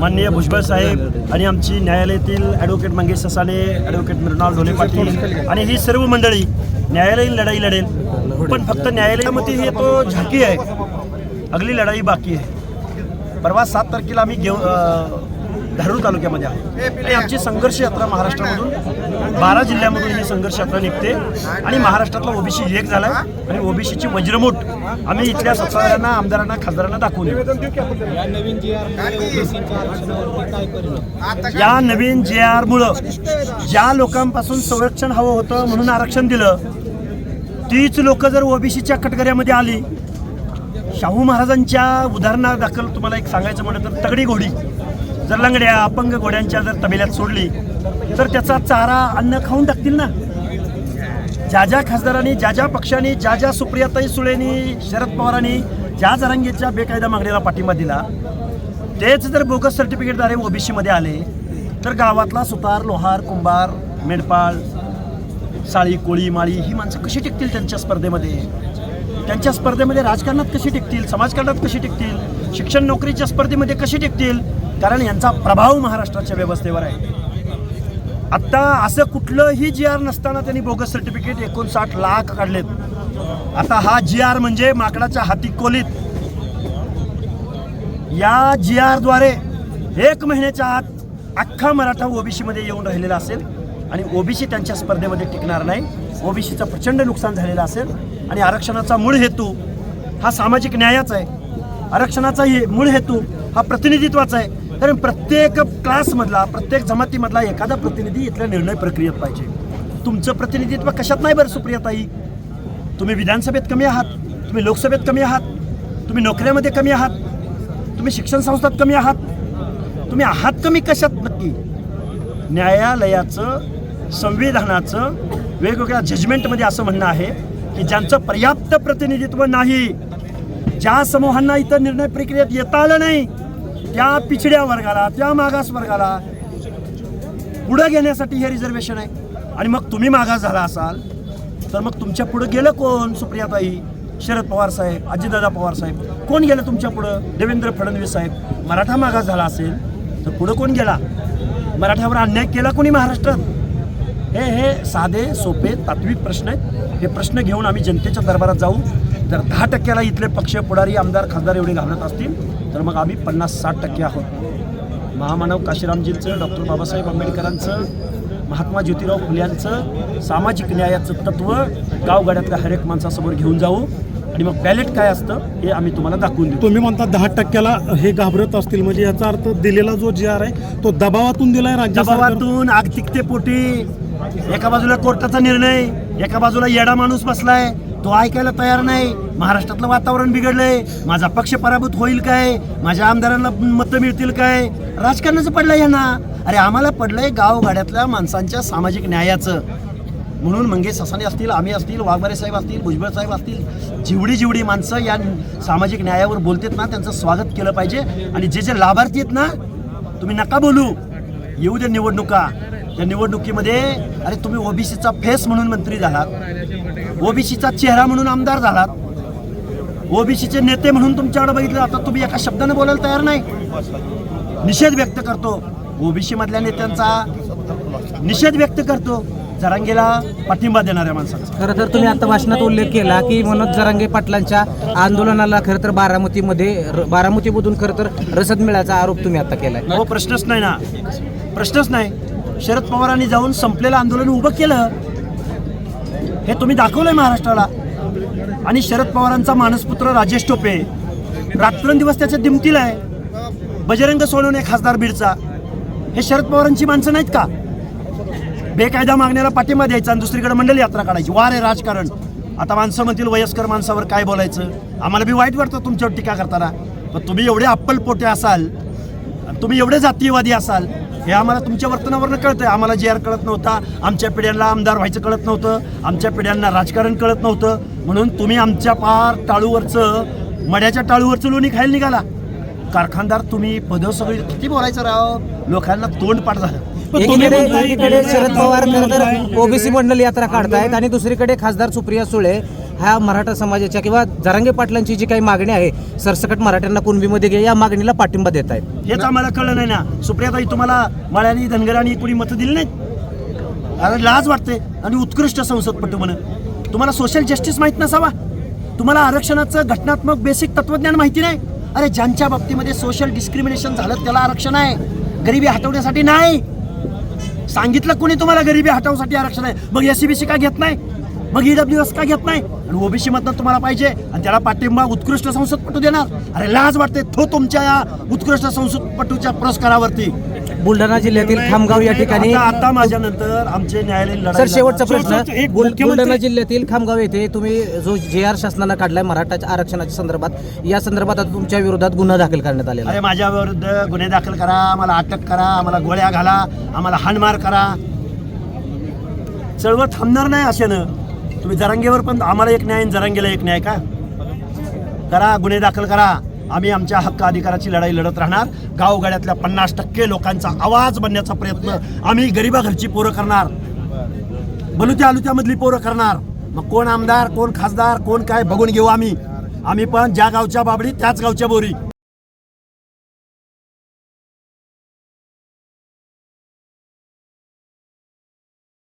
माननीय भुजबळ साहेब आणि आमची न्यायालयातील ॲडव्होकेट मंगेश ससाने ॲडव्होकेट मृणाल ढोले पाटील आणि ही सर्व मंडळी न्यायालयीन लढाई लढेल. पण फक्त न्यायालयामध्ये हे तो झाकी आहे. अगली लढाई बाकी आहे. परवा सात तारखेला आम्ही घेऊ धारूर तालुक्यामध्ये आहे. आणि आमची संघर्ष यात्रा महाराष्ट्रामधून बारा जिल्ह्यामधून ही संघर्ष यात्रा निघते. आणि महाराष्ट्रातला ओबीसी एक झाला आणि ओबीसीची वज्रमूठ आम्ही इथल्या सत्ताधाऱ्यांना आमदारांना खासदारांना दाखवून देऊ. या नवीन जी आर ओबीसीच्या आरक्षणावरती काय परिणाम? या नवीन जे आर मुळे ज्या लोकांपासून संरक्षण हवं होतं म्हणून आरक्षण दिलं तीच लोक जर ओबीसीच्या कटकऱ्यामध्ये आली शाहू महाराजांच्या उदाहरणादाखल तुम्हाला एक सांगायचं म्हणलं तर तगडी घोडी. जर लंगड्या अपंग घोड्यांच्या जर तबेल्यात सोडली तर त्याचा चारा अन्न खाऊन टाकतील ना? ज्या ज्या खासदारांनी ज्या ज्या पक्षांनी ज्या ज्या सुप्रियाताई सुळेनी शरद पवारांनी ज्या जरांगीच्या बेकायदा मागणीला पाठिंबा दिला तेच जर बोगस सर्टिफिकेटद्वारे ओबीसीमध्ये आले तर गावातला सुतार लोहार कुंभार मेंढपाळ साळी कोळी माळी ही माणसं कशी टिकतील त्यांच्या स्पर्धेमध्ये? त्यांच्या स्पर्धेमध्ये राजकारणात कशी टिकतील? समाजकारणात कशी टिकतील? शिक्षण नोकरीच्या स्पर्धेमध्ये कशी टिकतील? कारण यांचा प्रभाव महाराष्ट्राच्या व्यवस्थेवर आहे. आत्ता असं कुठलंही जी आर नसताना त्यांनी बोगस सर्टिफिकेट एकोणसाठ लाख काढलेत. आता हा जी आर म्हणजे माकडाच्या हाती कोलीत. या जी आरद्वारे एक महिन्याच्या आत अख्खा मराठा ओबीसीमध्ये येऊन राहिलेला असेल आणि ओबीसी त्यांच्या स्पर्धेमध्ये टिकणार नाही. ओबीसीचं प्रचंड नुकसान झालेलं असेल आणि आरक्षणाचा मूळ हेतू हा सामाजिक न्यायाचा आहे. आरक्षणाचा हे मूळ हेतू हा प्रतिनिधित्वाचा आहे. कारण प्रत्येक क्लासमधला प्रत्येक जमातीमधला एखादा प्रतिनिधी इथल्या निर्णय प्रक्रियेत पाहिजे. तुमचं प्रतिनिधित्व कशात नाही बरं सुप्रियाताई? तुम्ही विधानसभेत कमी आहात तुम्ही लोकसभेत कमी आहात तुम्ही नोकऱ्यामध्ये कमी आहात तुम्ही शिक्षण संस्थात कमी आहात तुम्ही आहात कमी कशात नक्की? न्यायालयाचं संविधानाचं वेगवेगळ्या जजमेंटमध्ये असं म्हणणं आहे की ज्यांचं पर्याप्त प्रतिनिधित्व नाही ज्या समूहांना इथं निर्णय प्रक्रियेत येता आलं नाही त्या पिछड्या वर्गाला त्या मागास वर्गाला पुढं घेण्यासाठी हे रिझर्वेशन आहे. आणि मग तुम्ही मागास झाला असाल तर मग तुमच्या पुढं गेलं कोण? सुप्रियाताई शरद पवार साहेब अजितदादा पवार साहेब. कोण गेलं तुमच्या पुढं? देवेंद्र फडणवीस साहेब. मराठा मागास झाला असेल तर पुढं कोण गेला? मराठ्यावर अन्याय केला कोणी महाराष्ट्रात? हे हे साधे सोपे तात्विक प्रश्न आहेत. हे प्रश्न घेऊन आम्ही जनतेच्या दरबारात जाऊ. जर दहा टक्क्याला इथले पक्ष पुढारी आमदार खासदार एवढे घाबरत असतील तर मग आम्ही पन्नास साठ टक्के आहोत. महामानव काशीरामजींचं डॉक्टर बाबासाहेब आंबेडकरांचं महात्मा ज्योतिराव फुल्यांचं सामाजिक न्यायाचं तत्व गावगाड्यातल्या हरेक माणसासमोर घेऊन जाऊ. आणि मग बॅलेट काय असतं हे आम्ही तुम्हाला दाखवून देऊ. तुम्ही म्हणता दहा टक्क्याला हे घाबरत असतील म्हणजे याचा अर्थ दिलेला जो जी आर आहे तो दबावातून दिलाय राज्य दबावातून आर्थिकतेपोटी एका बाजूला कोर्टाचा निर्णय एका बाजूला येडा माणूस बसलाय. तो ऐकायला तयार नाही. महाराष्ट्रातलं वातावरण बिघडलंय. माझा पक्ष पराभूत होईल काय? माझ्या आमदारांना मतं मिळतील काय? राजकारणाचं पडलंय यांना. अरे आम्हाला पडलंय गावगाड्यातल्या माणसांच्या सामाजिक न्यायाचं. म्हणून मंगेश ससाने असतील आम्ही असतील वाघमारे साहेब असतील भुजबळ साहेब असतील जेवढी जेवढी माणसं या सामाजिक न्यायावर बोलतात ना त्यांचं स्वागत केलं पाहिजे. आणि जे जे लाभार्थी आहेत ना तुम्ही नका बोलू. येऊ द्या निवडणुका. त्या निवडणुकीमध्ये अरे तुम्ही ओबीसीचा फेस म्हणून मंत्री झालात. ओबीसीचा चेहरा म्हणून आमदार झालात. ओबीसीचे नेते म्हणून तुमच्याकडे बघितलं आता तुम्ही एका शब्दाने बोलायला तयार नाही. निषेध व्यक्त करतो. ओबीसी मधल्या नेत्यांचा निषेध व्यक्त करतो. जरांगेला पाठिंबा देणाऱ्या माणसांचा. खरं तर तुम्ही आता भाषणात उल्लेख केला की मनोज जरांगे पाटलांच्या आंदोलनाला खरं तर बारामतीमध्ये बारामतीमधून खरं तर रसद मिळायचा आरोप तुम्ही आता केलाय. हो प्रश्नच नाही ना. प्रश्नच नाही. शरद पवारांनी जाऊन संपलेलं आंदोलन उभं केलं. हे तुम्ही दाखवलंय महाराष्ट्राला. आणि शरद पवारांचा मानसपुत्र राजेश टोपे रात्रंदिवस त्याच्या दिमतीला आहे. बजरंग सोनवणे खासदार बीडचा. हे शरद पवारांची माणसं नाहीत का? बेकायदा मागण्याला पाठिंबा द्यायचा आणि दुसरीकडे मंडल यात्रा काढायची. वार आहे राजकारण. आता माणसं म्हणतील वयस्कर माणसावर काय बोलायचं? आम्हाला बी वाईट वाटतं तुमच्यावर टीका करताना. पण तुम्ही एवढे अप्पलपोटे असाल तुम्ही एवढे जातीयवादी असाल हे आम्हाला तुमच्या वर्तनावरनं कळतंय. आम्हाला जे आर कळत नव्हता आमच्या पिढ्यांना आमदार व्हायचं कळत नव्हतं आमच्या पिढ्यांना राजकारण कळत नव्हतं. म्हणून तुम्ही आमच्या पार टाळूवरचं मड्याच्या टाळूवरचं लोणी खायला निघाला. कारखानदार तुम्ही पदं सगळी किती बोलायचं राव? लोकांना तोंड पाठ झालं. पण तुम्ही एकीकडे शरद पवार खरं तर काय- ओबीसी मंडल यात्रा काढतायत आणि दुसरीकडे खासदार सुप्रिया सुळे ह्या मराठा समाजाच्या किंवा जरांगे पाटलांची जी काही मागणी आहे सरसकट मराठ्यांना कुणबीमध्ये घे या मागणीला पाठिंबा देत आहेत. हेच आम्हाला कळलं नाही ना. सुप्रियाताई तुम्हाला मळ्यानी धनगरांनी कुणी मतं दिली नाहीत? अरे लाज वाटते आणि उत्कृष्ट संसदपटू म्हणून. तुम्हाला सोशल जस्टिस माहीत नसावा. तुम्हाला आरक्षणाचं घटनात्मक बेसिक तत्वज्ञान माहिती नाही. अरे ज्यांच्या बाबतीमध्ये सोशल डिस्क्रिमिनेशन झालं त्याला आरक्षण आहे. गरिबी हटवण्यासाठी नाही. सांगितलं कोणी तुम्हाला गरिबी हटवण्यासाठी आरक्षण आहे? मग एस सी का घेत नाही? मग ईडब्ल्यू एस का घेत नाही? आणि ओबीसी मधनं तुम्हाला पाहिजे. आणि त्याला पाठिंबा उत्कृष्ट संसदपटू देणार. अरे लाज वाटते तो तुमच्या या उत्कृष्ट संसदपटूच्या पुरस्कारावरती. बुलढाणा जिल्ह्यातील खामगाव या ठिकाणी आता आता माझ्या नंतर आमचे न्यायालयीन लढाई सर शेवटचा. प्रश्न. बुलढाणा जिल्ह्यातील खामगाव येथे तुम्ही जो जे आर शासनानं काढलाय मराठा आरक्षणाच्या संदर्भात या संदर्भात आता तुमच्या विरोधात गुन्हा दाखल करण्यात आलेला अरे माझ्या विरुद्ध गुन्हे दाखल करा आम्हाला अटक करा आम्हाला गोळ्या घाला आम्हाला हाणमार करा. चळवळ थांबणार नाही अशानं. तुम्ही जरांगेवर पण आम्हाला एक न्याय जरांगेला एक न्याय का? करा गुन्हे दाखल करा. आम्ही आमच्या हक्क अधिकाराची लढाई लढत राहणार. गावगाड्यातल्या पन्नास टक्के लोकांचा आवाज बनण्याचा प्रयत्न आम्ही गरिबाघरची पोरं करणार. बलुत्या आलुत्यामधली पोरं करणार. मग कोण आमदार कोण खासदार कोण काय बघून घेऊ आम्ही. आम्ही पण ज्या गावच्या बाबडी त्याच गावच्या बोरी.